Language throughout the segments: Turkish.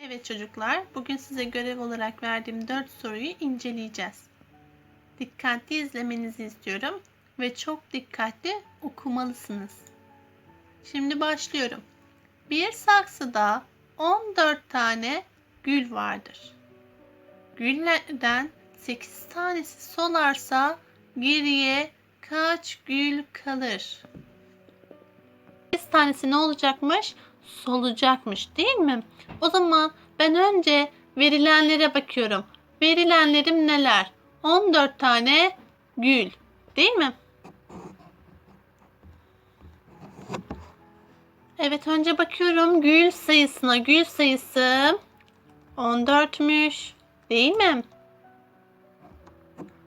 Evet çocuklar, bugün size görev olarak verdiğim 4 soruyu inceleyeceğiz. Dikkatli izlemenizi istiyorum ve çok dikkatli okumalısınız. Şimdi başlıyorum. Bir saksıda 14 tane gül vardır. Güllerden 8 tanesi solarsa geriye kaç gül kalır? 8 tanesi ne olacakmış? Solacakmış değil mi? O zaman ben önce verilenlere bakıyorum. Verilenlerim neler? 14 tane gül. Değil mi? Evet önce bakıyorum gül sayısına. Gül sayısı 14'müş. Değil mi?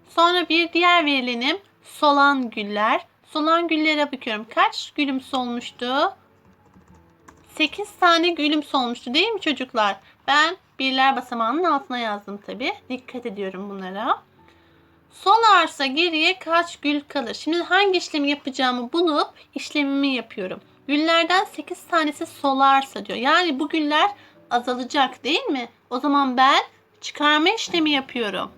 Sonra bir diğer verilenim solan güller. Solan güllere bakıyorum. Kaç gülüm solmuştu? 8 tane gülüm solmuştu değil mi çocuklar? Ben birler basamağının altına yazdım tabi. Dikkat ediyorum bunlara. Solarsa geriye kaç gül kalır? Şimdi hangi işlemi yapacağımı bulup işlemimi yapıyorum. Güllerden 8 tanesi solarsa diyor. Yani bu güller azalacak değil mi? O zaman ben çıkarma işlemi yapıyorum.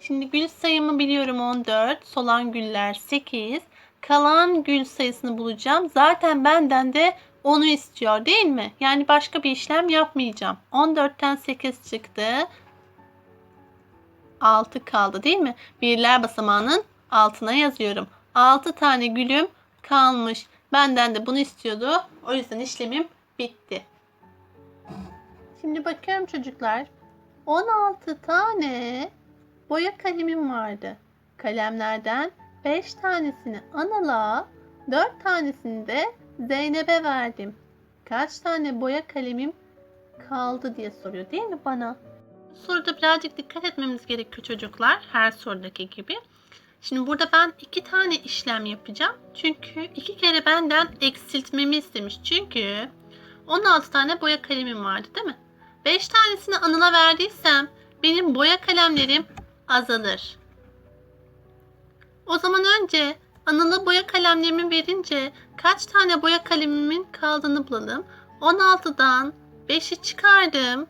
Şimdi gül sayımı biliyorum 14. Solan güller 8 kalan gül sayısını bulacağım. Zaten benden de onu istiyor değil mi? Yani başka bir işlem yapmayacağım. 14'ten 8 çıktı. 6 kaldı değil mi? Birler basamağının altına yazıyorum. 6 tane gülüm kalmış. Benden de bunu istiyordu. O yüzden işlemim bitti. Şimdi bakıyorum çocuklar. 16 tane boya kalemim vardı. Kalemlerden 5 tanesini Anıl'a, 4 tanesini de Zeynep'e verdim. Kaç tane boya kalemim kaldı diye soruyor değil mi bana? Soruda birazcık dikkat etmemiz gerekiyor çocuklar. Her sorudaki gibi. Şimdi burada ben iki tane işlem yapacağım. Çünkü iki kere benden eksiltmemi istemiş. Çünkü 16 tane boya kalemim vardı değil mi? 5 tanesini Anıl'a verdiysem benim boya kalemlerim azalır. O zaman önce Anıl'a boya kalemlerimi verince kaç tane boya kalemimin kaldığını bulalım. 16'dan 5'i çıkardım.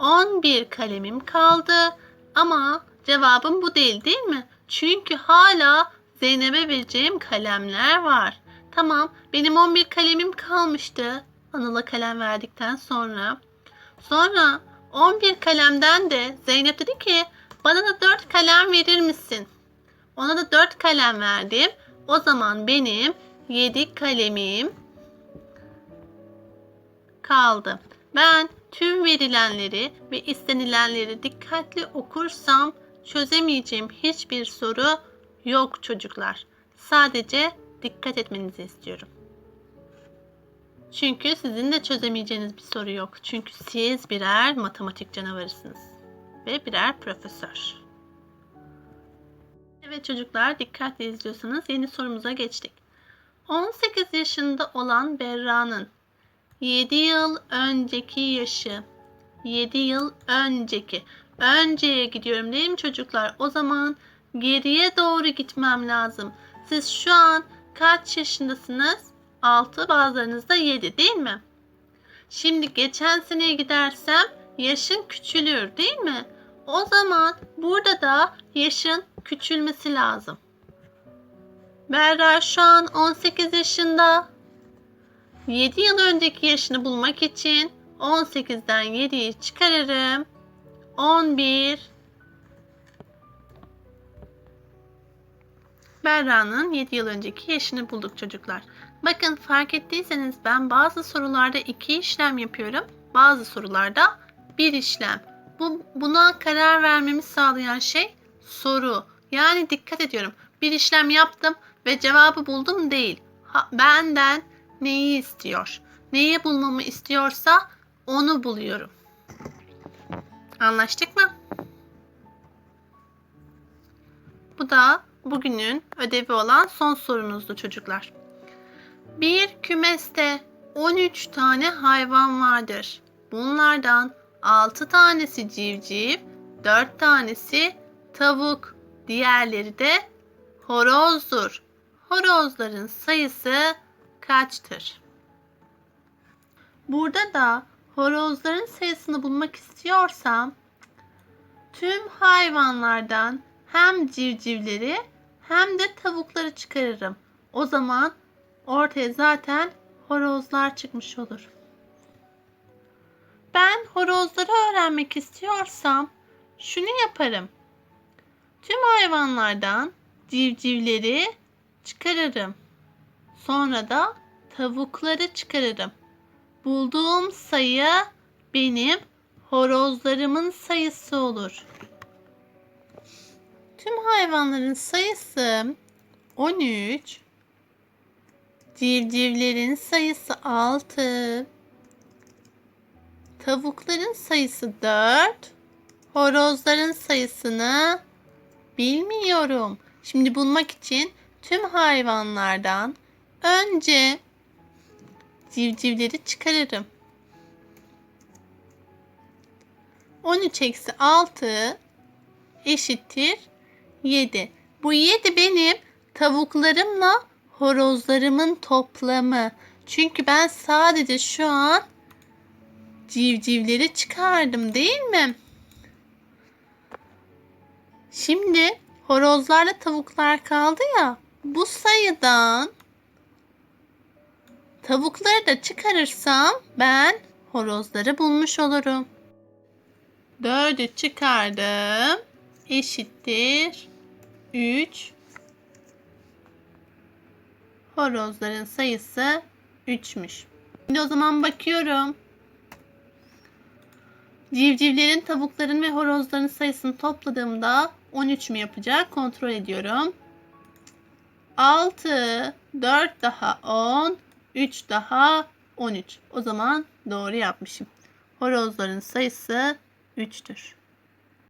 11 kalemim kaldı. Ama cevabım bu değil değil mi? Çünkü hala Zeynep'e vereceğim kalemler var. Tamam benim 11 kalemim kalmıştı. Anıl'a kalem verdikten sonra. Sonra 11 kalemden de Zeynep dedi ki bana da 4 kalem verir misin? Ona da 4 kalem verdim. O zaman benim 7 kalemim kaldı. Ben tüm verilenleri ve istenilenleri dikkatli okursam çözemeyeceğim hiçbir soru yok çocuklar. Sadece dikkat etmenizi istiyorum. Çünkü sizin de çözemeyeceğiniz bir soru yok. Çünkü siz birer matematik canavarısınız ve birer profesör. Evet çocuklar dikkatli izliyorsanız yeni sorumuza geçtik. 18 yaşında olan Berra'nın 7 yıl önceki yaşı 7 yıl önceki önceye gidiyorum değil mi çocuklar? O zaman geriye doğru gitmem lazım. Siz şu an kaç yaşındasınız? 6 bazılarınız da 7 değil mi? Şimdi geçen seneye gidersem yaşın küçülür değil mi? O zaman burada da yaşın küçülmesi lazım. Berra şu an 18 yaşında. 7 yıl önceki yaşını bulmak için 18'den 7'yi çıkarırım. 11 Berra'nın 7 yıl önceki yaşını bulduk çocuklar. Bakın fark ettiyseniz ben bazı sorularda iki işlem yapıyorum. Bazı sorularda bir işlem. Bu, buna karar vermemi sağlayan şey soru. Yani dikkat ediyorum. Bir işlem yaptım ve cevabı buldum değil. Ha, benden neyi istiyor? Neyi bulmamı istiyorsa onu buluyorum. Anlaştık mı? Bu da bugünün ödevi olan son sorunuzdu çocuklar. Bir kümeste 13 tane hayvan vardır. Bunlardan 6 tanesi civciv, 4 tanesi tavuk, diğerleri de horozdur. Horozların sayısı kaçtır? Burada da horozların sayısını bulmak istiyorsam tüm hayvanlardan hem civcivleri hem de tavukları çıkarırım. O zaman ortaya zaten horozlar çıkmış olur. Ben horozları öğrenmek istiyorsam şunu yaparım. Tüm hayvanlardan civcivleri çıkarırım. Sonra da tavukları çıkarırım. Bulduğum sayı benim horozlarımın sayısı olur. Tüm hayvanların sayısı 13. Civcivlerin sayısı 6. Tavukların sayısı 4. Horozların sayısını bilmiyorum. Şimdi bulmak için tüm hayvanlardan önce civcivleri çıkarırım. 13 eksi 6 eşittir 7. Bu 7 benim tavuklarımla horozlarımın toplamı. Çünkü ben sadece şu an civcivleri çıkardım değil mi? Şimdi horozlarla tavuklar kaldı ya. Bu sayıdan tavukları da çıkarırsam ben horozları bulmuş olurum. 4'ü çıkardım. Eşittir 3. Horozların sayısı 3'müş. Şimdi o zaman bakıyorum. Civcivlerin, tavukların ve horozların sayısını topladığımda 13 mü yapacak? Kontrol ediyorum. 6, 4 daha 10, 3 daha 13. O zaman doğru yapmışım. Horozların sayısı 3'tür.